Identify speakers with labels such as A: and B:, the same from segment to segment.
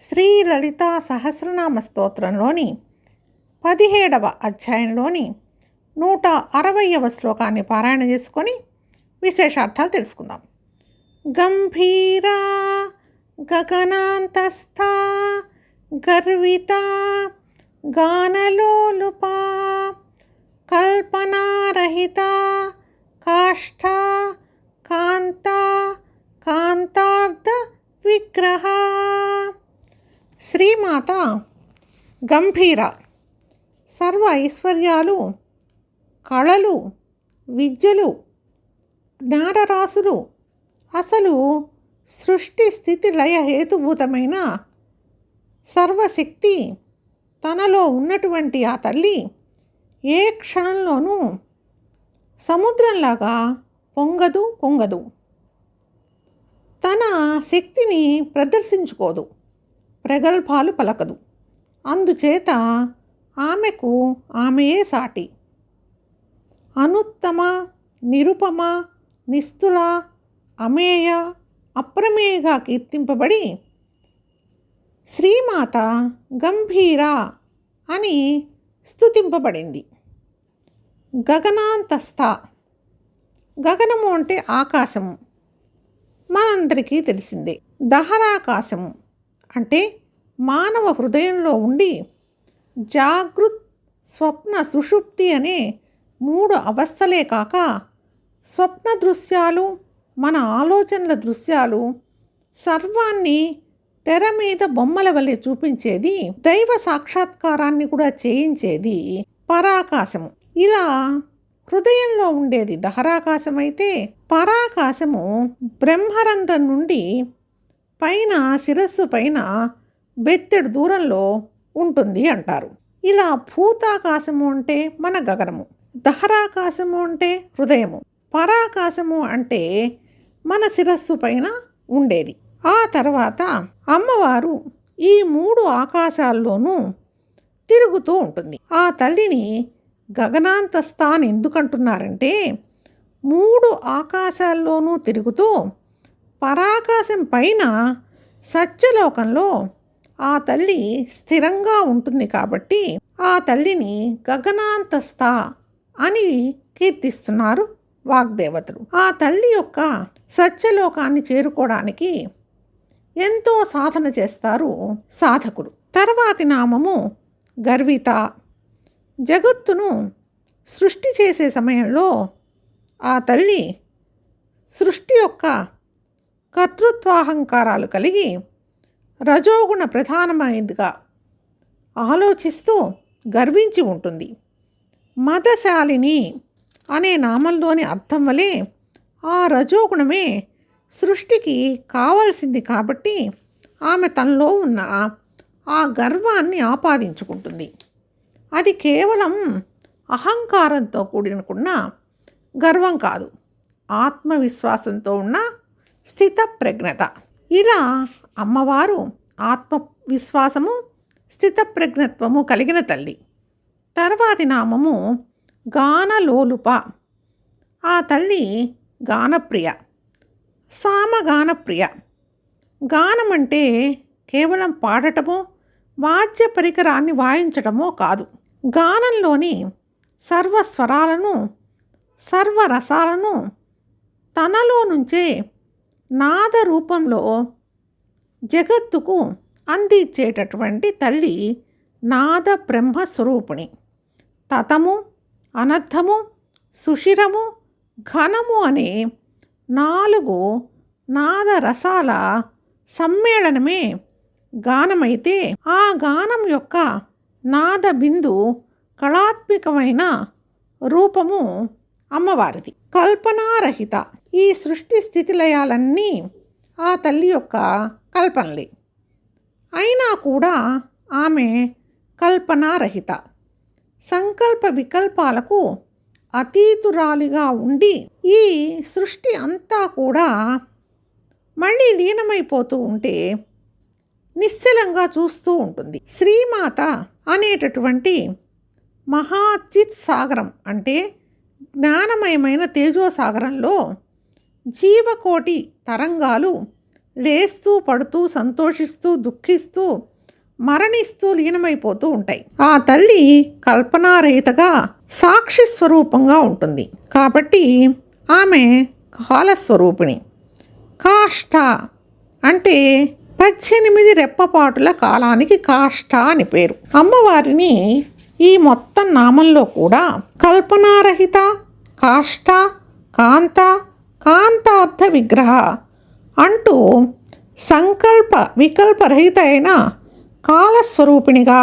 A: శ్రీ లలిత సహస్రనామ స్తోత్రంలోని పదిహేడవ అధ్యాయంలోని నూట అరవయవ శ్లోకాన్ని పారాయణ చేసుకొని విశేషార్థాలు తెలుసుకుందాం. గంభీరా గగనాంతస్థ గర్విత గానలోలుపా మాత గంభీర సర్వ ఐశ్వర్యాలు కళలు విద్యలు జ్ఞానరాశులు అసలు సృష్టి స్థితి లయ హేతుభూతమైన సర్వశక్తి తనలో ఉన్నటువంటి ఆ తల్లి ఏ క్షణంలోనూ సముద్రంలాగా పొంగదు పొంగదు. తన శక్తిని ప్రదర్శించుకోదు. ప్రగల్భాలు పలకదు. అందుచేత ఆమెకు ఆమెయే సాటి. అనుత్తమ నిరుపమ నిస్తుల అమేయ అప్రమేయగా కీర్తింపబడి శ్రీమాత గంభీర అని స్తుతింపబడింది. గగనాంతస్థ. గగనము అంటే ఆకాశము. మనందరికీ తెలిసిందే. దహరాకాశము అంటే మానవ హృదయంలో ఉండి జాగృత్ స్వప్న సుషుప్తి అనే మూడు అవస్థలే కాక స్వప్న దృశ్యాలు మన ఆలోచనల దృశ్యాలు సర్వాన్ని తెర మీద బొమ్మల వలె చూపించేది దైవ సాక్షాత్కారాన్ని కూడా చేయించేది పరాకాశము. ఇలా హృదయంలో ఉండేది దహరాకాశమైతే పరాకాశము బ్రహ్మరంధ్రం నుండి పైన శిరస్సు పైన బెత్తెడు దూరంలో ఉంటుంది అంటారు. ఇలా భూతాకాశము అంటే మన గగనము దహరాకాశము అంటే హృదయము పరాకాశము అంటే మన శిరస్సు పైన ఉండేది. ఆ తర్వాత అమ్మవారు ఈ మూడు ఆకాశాల్లోనూ తిరుగుతూ ఉంటుంది. ఆ తల్లిని గగనాంతస్థాన్ ఎందుకంటున్నారంటే మూడు ఆకాశాల్లోనూ తిరుగుతూ పరాకాశం పైన సత్యలోకంలో ఆ తల్లి స్థిరంగా ఉంటుంది కాబట్టి ఆ తల్లిని గగనాంతస్థ అని కీర్తిస్తున్నారు వాగ్దేవతలు. ఆ తల్లి యొక్క సత్యలోకాన్ని చేరుకోవడానికి ఎంతో సాధన చేస్తారు సాధకులు తర్వాతి నామము గర్విత. జగత్తును సృష్టి చేసే సమయంలో ఆ తల్లి సృష్టి యొక్క కర్తృత్వాహంకారాలు కలిగి రజోగుణ ప్రధానమైనదిగా ఆలోచిస్తూ గర్వించి ఉంటుంది. మదశాలిని అనే నామంలోని అర్థం వలె ఆ రజోగుణమే సృష్టికి కావాల్సింది కాబట్టి ఆమె తనలో ఉన్న ఆ గర్వాన్ని ఆపాదించుకుంటుంది. అది కేవలం అహంకారంతో కూడినకున్న గర్వం కాదు. ఆత్మవిశ్వాసంతో ఉన్న స్థిత ప్రజ్ఞత ఇలా అమ్మవారు ఆత్మవిశ్వాసము స్థితప్రజ్ఞత్వము కలిగిన తల్లి. తర్వాతి నామము గానలోలుప. ఆ తల్లి గానప్రియ. సామగానప్రియ. గానం అంటే కేవలం పాడటమో వాద్య పరికరాన్ని వాయించటమో కాదు. గానంలోని సర్వస్వరాలను సర్వరసాలను తనలో నుంచే నాద రూపంలో జగత్తుకు అందించేటటువంటి తల్లి నాద బ్రహ్మస్వరూపిణి తతము అనర్థము సుషిరము ఘనము అనే నాలుగు నాద రసాల సమ్మేళనమే గానమైతే ఆ గానం యొక్క నాద బిందు కళాత్మికమైన రూపము అమ్మవారిది. కల్పనారహిత ఈ సృష్టి స్థితిలయాలన్నీ ఆ తల్లి యొక్క కల్పనలే. అయినా కూడా ఆమె కల్పనారహిత. సంకల్ప వికల్పాలకు అతీతురాలిగా ఉండి ఈ సృష్టి అంతా కూడా మళ్ళీ లీనమైపోతూ ఉంటే నిశ్చలంగా చూస్తూ ఉంటుంది. శ్రీమాత అనేటటువంటి మహాచిత్ సాగరం అంటే జ్ఞానమయమైన తేజోసాగరంలో జీవకోటి తరంగాలు లేస్తూ పడుతూ సంతోషిస్తూ దుఃఖిస్తూ మరణిస్తూ లీనమైపోతూ ఉంటాయి. ఆ తల్లి కల్పనారహితగా సాక్షి స్వరూపంగా ఉంటుంది. కాబట్టి ఆమె కాలస్వరూపిణి. కాష్ట అంటే పద్దెనిమిది రెప్పపాటుల కాలానికి కాష్ట అని పేరు. అమ్మవారిని ఈ మొత్తం నామంలో కూడా కల్పనారహిత కాష్ట కాంత అంతార్థ విగ్రహ అంటూ సంకల్ప వికల్పరహిత అయిన కాలస్వరూపిణిగా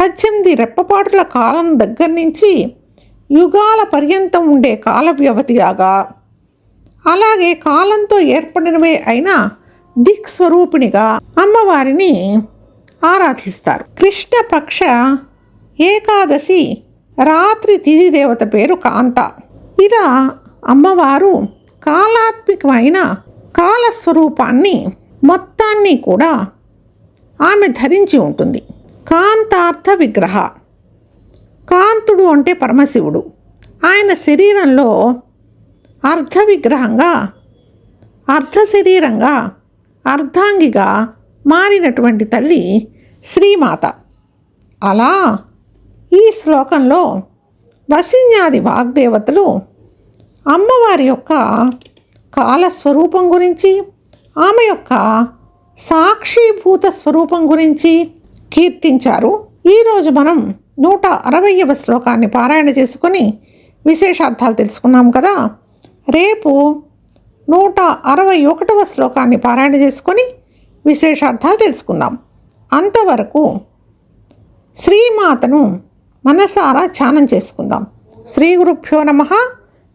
A: పద్దెనిమిది రెప్పపాటుల కాలం దగ్గర నుంచి యుగాల పర్యంతం ఉండే కాల వ్యవధిగా అలాగే కాలంతో ఏర్పడినవే అయిన దిక్ స్వరూపిణిగా అమ్మవారిని ఆరాధిస్తారు. కృష్ణపక్ష ఏకాదశి రాత్రి తిథి దేవత పేరు కాంత. ఇలా అమ్మవారు కాలాత్మికమైన కాలస్వరూపాన్ని మొత్తాన్ని కూడా ఆమె ధరించి ఉంటుంది. కాంతార్థ విగ్రహ. కాంతుడు అంటే పరమశివుడు. ఆయన శరీరంలో అర్ధ విగ్రహంగా అర్ధ శరీరంగా అర్ధాంగిగా మారినటువంటి తల్లి శ్రీమాత. అలా ఈ శ్లోకంలో వసిన్యాది వాగ్దేవతలు అమ్మవారి యొక్క కాలస్వరూపం గురించి ఆమె యొక్క సాక్షిభూత స్వరూపం గురించి కీర్తించారు. ఈరోజు మనం నూట అరవయవ శ్లోకాన్ని పారాయణ చేసుకొని విశేషార్థాలు తెలుసుకున్నాం కదా. రేపు నూట అరవై ఒకటవ శ్లోకాన్ని పారాయణ చేసుకొని విశేషార్థాలు తెలుసుకుందాం. అంతవరకు శ్రీమాతను మనసారా ధ్యానం చేసుకుందాం. శ్రీ గురుభ్యో నమ.